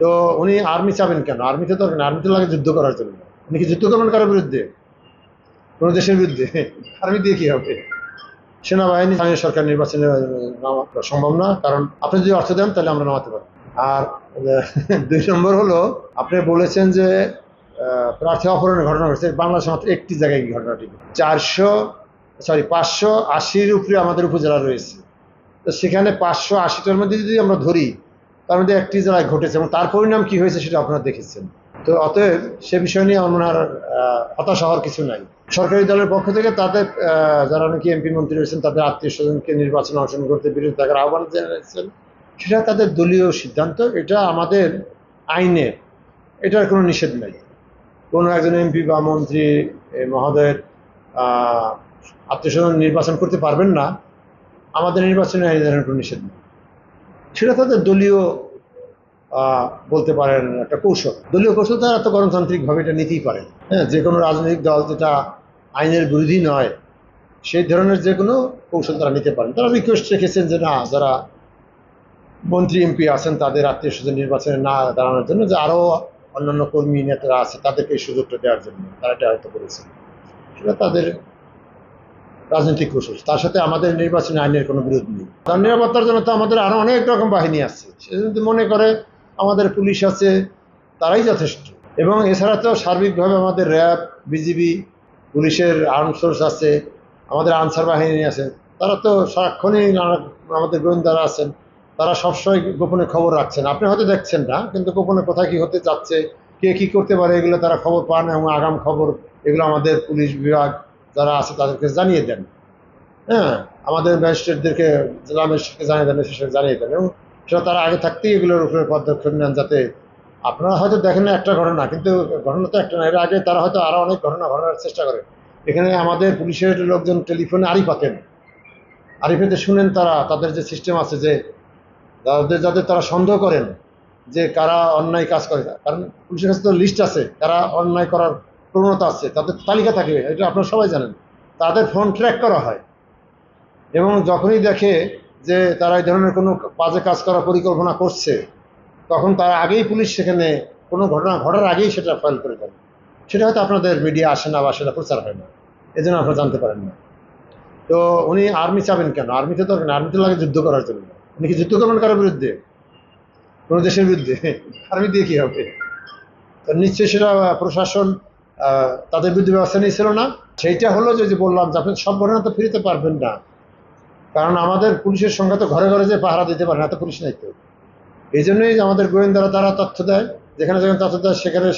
তো উনি আর্মি চাবেন কেন? আর্মিতে না আর্মিতে লাগে যুদ্ধ করার জন্য। উনি কি যুদ্ধ করবেন কারোর বিরুদ্ধে? কোনো দেশের বিরুদ্ধে? আর্মি দিয়ে কি হবে? সেনাবাহিনী, স্থানীয় সরকার নির্বাচনে নামা সম্ভব না, কারণ আপনি যদি অর্থ দেন, তাহলে আমরা নামাতে পারি আর দুই নম্বর হলো, আপনি বলেছেন যে প্রার্থী অপহরণের ঘটনা ঘটছে। বাংলাদেশে মাত্র একটি জায়গায় ঘটনাটি চারশো সরি পাঁচশো আশির উপরে আমাদের উপজেলা রয়েছে। তো সেখানে পাঁচশো আশিটার মধ্যে যদি আমরা ধরি তার মধ্যে একটি জেলায় ঘটেছে এবং তার পরিণাম কি হয়েছে সেটা আপনারা দেখেছেন। তো অতএব সে বিষয় নিয়ে আমার হতাশ হওয়ার কিছু নাই। সরকারি দলের পক্ষ থেকে তাদের যারা নাকি এমপি মন্ত্রী রয়েছেন, তাদের আত্মীয় স্বজনকে নির্বাচনে অংশগ্রহণ করতে বিরোধী থাকার আহ্বান জানিয়েছেন, সেটা তাদের দলীয় সিদ্ধান্ত, এটা আমাদের আইনে, এটার কোনো নিষেধ নেই। কোনো একজন এমপি বা মন্ত্রী মহোদয়ের আত্মীয় নির্বাচন করতে পারবেন না, আমাদের নির্বাচনে আইনে ধরনের কোনো নিষেধ নেই। সেটা তাদের দলীয় বলতে পারেন একটা কৌশল। দলীয় কৌশল তারা তো গণতান্ত্রিকভাবে এটা নিতেই পারেন হ্যাঁ যে কোনো রাজনৈতিক দল যেটা আইনের বিরোধী নয়, সেই ধরনের যে কোনো কৌশল তারা নিতে পারেন। তারা রিকোয়েস্ট রেখেছেন যে না, যারা মন্ত্রী এমপি আছেন, তাদের আত্মীয় স্বজন নির্বাচনে না দাঁড়ানোর জন্য, যে আরও অন্যান্য কর্মী, নেতারা আছে, তাদেরকে এই সুযোগটা দেওয়ার জন্য। তারা এটা হয়তো করেছেন সেটা তাদের রাজনৈতিক কৌশল। তার সাথে আমাদের নির্বাচনী আইনের কোনো বিরোধ নেই। তার নিরাপত্তার জন্য তো আমাদের আরও অনেক রকম বাহিনী আছে। সে যদি মনে করে আমাদের পুলিশ আছে, তারাই যথেষ্ট। এবং এছাড়া তো সার্বিকভাবে আমাদের র্যাব, বিজিবি, পুলিশের আর্ম সোর্স আছে, আমাদের আনসার বাহিনী আছে, তারা তো সারাক্ষণই নানা, আমাদের গোয়েন্দারা আছেন, তারা সবসময় গোপনে খবর রাখছেন। আপনি হয়তো দেখছেন না, কিন্তু গোপনে কোথায় কি হতে যাচ্ছে, কে কি করতে পারে, এগুলো তারা খবর পান এবং আগাম খবর এগুলো আমাদের পুলিশ বিভাগ যারা আছে তাদেরকে জানিয়ে দেন। হ্যাঁ আমাদের ম্যাজিস্ট্রেটদেরকে, জেলা ম্যাজিস্ট্রেটকে জানিয়ে দেন জানিয়ে দেন। এবং সেটা তারা আগে থাকতেই এগুলোর উপরে পদক্ষেপ নেন যাতে আপনারা হয়তো দেখেন না একটা ঘটনা, কিন্তু ঘটনা তো একটা না, এর আগে তারা হয়তো আরও অনেক ঘটনা ঘটানোর চেষ্টা করে। এখানে আমাদের পুলিশের লোকজন টেলিফোনে পাতেন। আড়ি পেতে শুনেন তারা, তাদের যে সিস্টেম আছে যে যাদের যাদের তারা সন্দেহ করেন যে কারা অন্যায় কাজ করে। কারণ পুলিশের কাছে তো লিস্ট আছে, কারা অন্যায় করার প্রবণতা আছে, তাদের তালিকা থাকে, এটা আপনারা সবাই জানেন। তাদের ফোন ট্র্যাক করা হয়। এবং যখনই দেখে যে তারা এই ধরনের কোনো বাজে কাজ করার পরিকল্পনা করছে, তখন তার আগেই পুলিশ সেখানে কোনো ঘটনা ঘটার আগেই সেটা ফাইল করে দেন সেটা হয়তো আপনাদের মিডিয়া আসে না বা সেটা প্রচার হয় না এই জন্য আপনারা জানতে পারেন না। তো উনি আর্মি চাবেন কেন? আর্মিতে তো আর্মিতে লাগে যুদ্ধ করার জন্য। উনি কি যুদ্ধ করবেন কারোর বিরুদ্ধে? কোনো দেশের বিরুদ্ধে? আর্মি দিয়ে কি হবে? তো নিশ্চয়ই সেটা প্রশাসন তাদের বিরুদ্ধে ব্যবস্থা নিয়েছিল না। সেইটা হলো যে বললাম যে আপনি সব ঘটনা তো ফিরতে পারবেন না। কারণ আমাদের পুলিশের সংখ্যা তো ঘরে ঘরে যে পাহারা দিতে পারে না তো পুলিশ নাই তো। এই জন্যই আমাদের গোয়েন্দারা তারা তথ্য দেয়, যেখানে যেখানে তথ্য দেয়, সেখানে